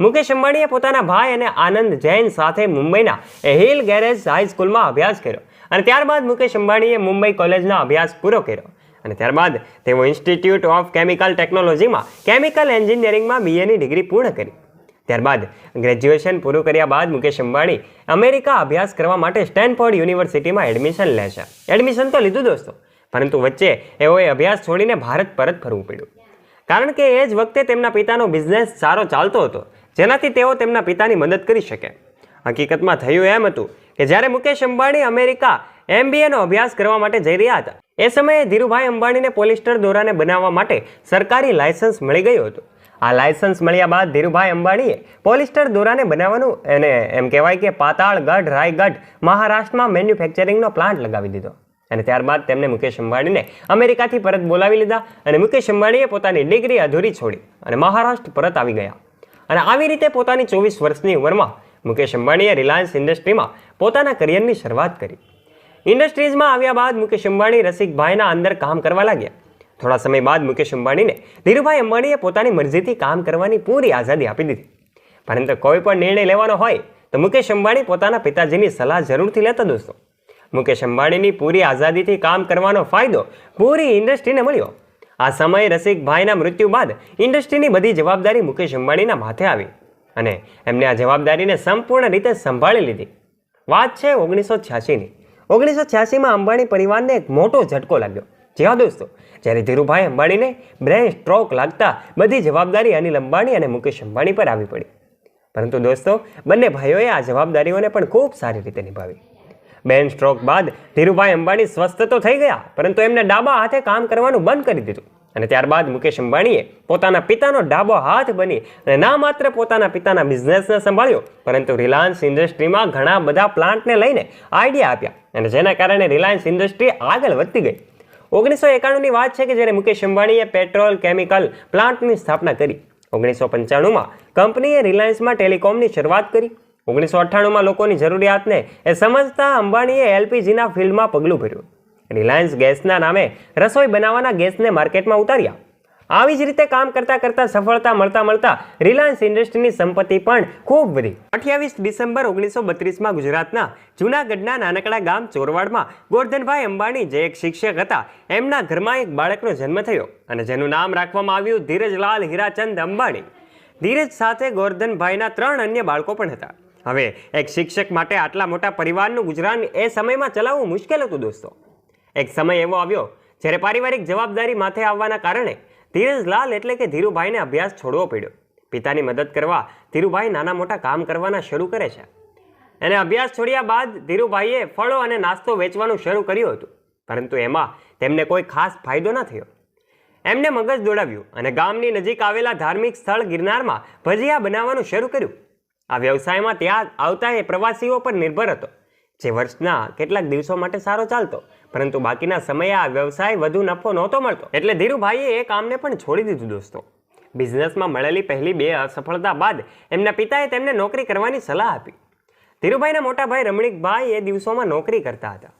મુકેશ અંબાણીએ પોતાના ભાઈ અને આનંદ જૈન સાથે મુંબઈના હિલ ગેરેજ હાઈસ્કૂલમાં અભ્યાસ કર્યો અને ત્યારબાદ મુકેશ અંબાણીએ મુંબઈ કોલેજનો અભ્યાસ પૂરો કર્યો અને ત્યારબાદ તેઓ ઇન્સ્ટિટ્યૂટ ઓફ કેમિકલ ટેકનોલોજીમાં કેમિકલ એન્જિનિયરિંગમાં બીએની ડિગ્રી પૂર્ણ કરી. ત્યારબાદ ગ્રેજ્યુએશન પૂરું કર્યા બાદ મુકેશ અંબાણી અમેરિકા અભ્યાસ કરવા માટે સ્ટેનફોર્ડ યુનિવર્સિટીમાં એડમિશન લે છે. એડમિશન તો લીધું દોસ્તો, પરંતુ વચ્ચે એઓએ અભ્યાસ છોડીને ભારત પરત ફરવું પડ્યું. કારણ કે એ જ વખતે તેમના પિતાનો બિઝનેસ સારો ચાલતો હતો, જેનાથી તેઓ તેમના પિતાની મદદ કરી શકે. હકીકતમાં થયું એમ હતું કે જ્યારે મુકેશ અંબાણી અમેરિકા એમબીએનો અભ્યાસ કરવા માટે જઈ રહ્યા હતા, એ સમયે ધીરુભાઈ અંબાણીને પોલિસ્ટર દોરાને બનાવવા માટે સરકારી લાયસન્સ મળી ગયું હતું. આ લાયસન્સ મળ્યા બાદ ધીરુભાઈ અંબાણીએ પોલિસ્ટર દોરાને બનાવવાનું એને એમ કહેવાય કે પાતાળગઢ, રાયગઢ, મહારાષ્ટ્રમાં મેન્યુફેક્ચરિંગનો પ્લાન્ટ લગાવી દીધો. અને ત્યારબાદ તેમને મુકેશ અંબાણીને અમેરિકાથી પરત બોલાવી લીધા અને મુકેશ અંબાણીએ પોતાની ડિગ્રી અધૂરી છોડી અને મહારાષ્ટ્ર પરત આવી ગયા. અને આવી રીતે પોતાની ચોવીસ વર્ષની ઉંમરમાં મુકેશ અંબાણીએ રિલાયન્સ ઇન્ડસ્ટ્રીમાં પોતાના કરિયરની શરૂઆત કરી. ઇન્ડસ્ટ્રીઝમાં આવ્યા બાદ મુકેશ અંબાણી રસિકભાઈના અંદર કામ કરવા લાગ્યા. થોડા સમય બાદ મુકેશ અંબાણીને ધીરુભાઈ અંબાણીએ પોતાની મરજીથી કામ કરવાની પૂરી આઝાદી આપી દીધી. પરંતુ કોઈ પણ નિર્ણય લેવાનો હોય તો મુકેશ અંબાણી પોતાના પિતાજીની સલાહ જરૂરથી લેતા દોસ્તો. મુકેશ અંબાણીની પૂરી આઝાદીથી કામ કરવાનો ફાયદો પૂરી ઇન્ડસ્ટ્રીને મળ્યો. આ સમયે રસિકભાઈના મૃત્યુ બાદ ઇન્ડસ્ટ્રીની બધી જવાબદારી મુકેશ અંબાણીના માથે આવી અને એમને આ જવાબદારીને સંપૂર્ણ રીતે સંભાળી લીધી. વાત છે ઓગણીસો છ્યાસીની. ઓગણીસો છ્યાસીમાં અંબાણી પરિવારને એક મોટો ઝટકો લાગ્યો. જી હા દોસ્તો, જ્યારે ધીરુભાઈ અંબાણીને બ્રેન સ્ટ્રોક લાગતા બધી જવાબદારી અનિલ અંબાણી અને મુકેશ અંબાણી પર આવી પડી. પરંતુ દોસ્તો, બંને ભાઈઓએ આ જવાબદારીઓને પણ ખૂબ સારી રીતે નિભાવી. બેન સ્ટ્રોક બાદ ધીરુભાઈ અંબાણી સ્વસ્થ તો થઈ ગયા, પરંતુ એમને ડાબા હાથે કામ કરવાનું બંધ કરી દીધું. અને ત્યારબાદ મુકેશ અંબાણીએ પોતાના પિતાનો ડાબો હાથ બની અને ના માત્ર પોતાના પિતાના બિઝનેસને સંભાળ્યો, પરંતુ રિલાયન્સ ઇન્ડસ્ટ્રીમાં ઘણા બધા પ્લાન્ટને લઈને આઈડિયા આપ્યા અને જેના કારણે રિલાયન્સ ઇન્ડસ્ટ્રી આગળ વધતી ગઈ. ઓગણીસો એકાણુંની વાત છે કે જ્યારે મુકેશ અંબાણીએ પેટ્રોલ, કેમિકલ પ્લાન્ટની સ્થાપના કરી, ઓગણીસો પંચાણુંમાં કંપનીએ રિલાયન્સમાં ટેલિકોમની શરૂઆત કરી. ઓગણીસો અઠ્ઠાણુંમાં લોકોની જરૂરિયાતને એ સમજતા અંબાણીએ એલપીજીના ફિલ્ડમાં પગલું ભર્યું. રિલાયન્સ ગેસના નામે રસોઈ બનાવવાના ગેસને માર્કેટમાં ઉતાર્યા. આવી જ રીતે કામ કરતા કરતા સફળતા મળતા મળતા રિલાયન્સ ઇન્ડસ્ટ્રીની સંપત્તિ પણ ખૂબ વધી. અઠ્યાવીસ ડિસેમ્બર ઓગણીસો બત્રીસમાં ગુજરાતના જૂનાગઢના નાનકડા ગામ ચોરવાડમાં ગોરધનભાઈ અંબાણી જે એક શિક્ષક હતા, એમના ઘરમાં એક બાળકનો જન્મ થયો અને જેનું નામ રાખવામાં આવ્યું ધીરજલાલ હીરાચંદ અંબાણી. ધીરજ સાથે ગોરધનભાઈના ત્રણ અન્ય બાળકો પણ હતા. હવે એક શિક્ષક માટે આટલા મોટા પરિવારનું ગુજરાન એ સમયમાં ચલાવવું મુશ્કેલ હતું દોસ્તો. એક સમય એવો આવ્યો જ્યારે પારિવારિક જવાબદારી માથે આવવાના કારણે ધીરજલાલ એટલે કે ધીરુભાઈને અભ્યાસ છોડવો પડ્યો. પિતાની મદદ કરવા ધીરુભાઈ નાના મોટા કામ કરવાના શરૂ કરે છે. એને અભ્યાસ છોડ્યા બાદ ધીરુભાઈએ ફળો અને નાસ્તો વેચવાનું શરૂ કર્યું હતું. પરંતુ એમાં તેમને કોઈ ખાસ ફાયદો ન થયો. એમને મગજ દોડાવ્યું અને ગામની નજીક આવેલા ધાર્મિક સ્થળ ગિરનારમાં ભજીયા બનાવવાનું શરૂ કર્યું. આ વ્યવસાયમાં ત્યાં આવતા એ પ્રવાસીઓ પર નિર્ભર હતો, જે વર્ષના કેટલાક દિવસો માટે સારો ચાલતો, પરંતુ બાકીના સમયે આ વ્યવસાય વધુ નફો નહોતો મળતો. એટલે ધીરુભાઈએ એ કામને પણ છોડી દીધું દોસ્તો. બિઝનેસમાં મળેલી પહેલી બે અસફળતા બાદ એમના પિતાએ તેમને નોકરી કરવાની સલાહ આપી. ધીરુભાઈના મોટા ભાઈ રમણીકભાઈ એ દિવસોમાં નોકરી કરતા હતા.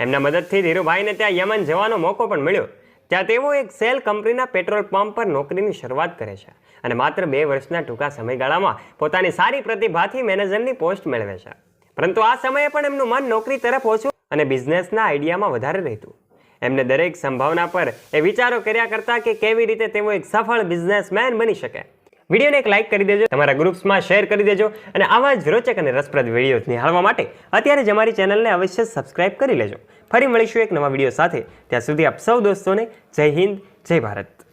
એમના મદદથી ધીરુભાઈને ત્યાં યમન જવાનો મોકો પણ મળ્યો. ત્યાં તેઓ એક સેલ કંપનીના પેટ્રોલ પંપ પર નોકરીની શરૂઆત કરે છે. અને માત્ર બે વર્ષના ટૂંકા સમયગાળામાં પોતાની સારી પ્રતિભાથી મેનેજરની પોસ્ટ મેળવે છે. પરંતુ આ સમયે પણ એમનું મન નોકરી તરફ ઓછું અને બિઝનેસના આઈડિયામાં વધારે રહેતું. એમને દરેક સંભાવના પર એ વિચારો કર્યા કરતા કે કેવી રીતે તેઓ એક સફળ બિઝનેસમેન બની શકે. વિડીયોને એક લાઇક કરી દેજો, તમારા ગ્રુપ્સમાં શેર કરી દેજો અને આવા જ રોચક અને રસપ્રદ વીડિયો નિહાળવા માટે અત્યારે જ અમારી ચેનલને અવશ્ય સબસ્ક્રાઇબ કરી લેજો. ફરી મળીશું એક નવા વીડિયો સાથે. ત્યાં સુધી આપ સૌ દોસ્તોને જય હિન્દ, જય ભારત.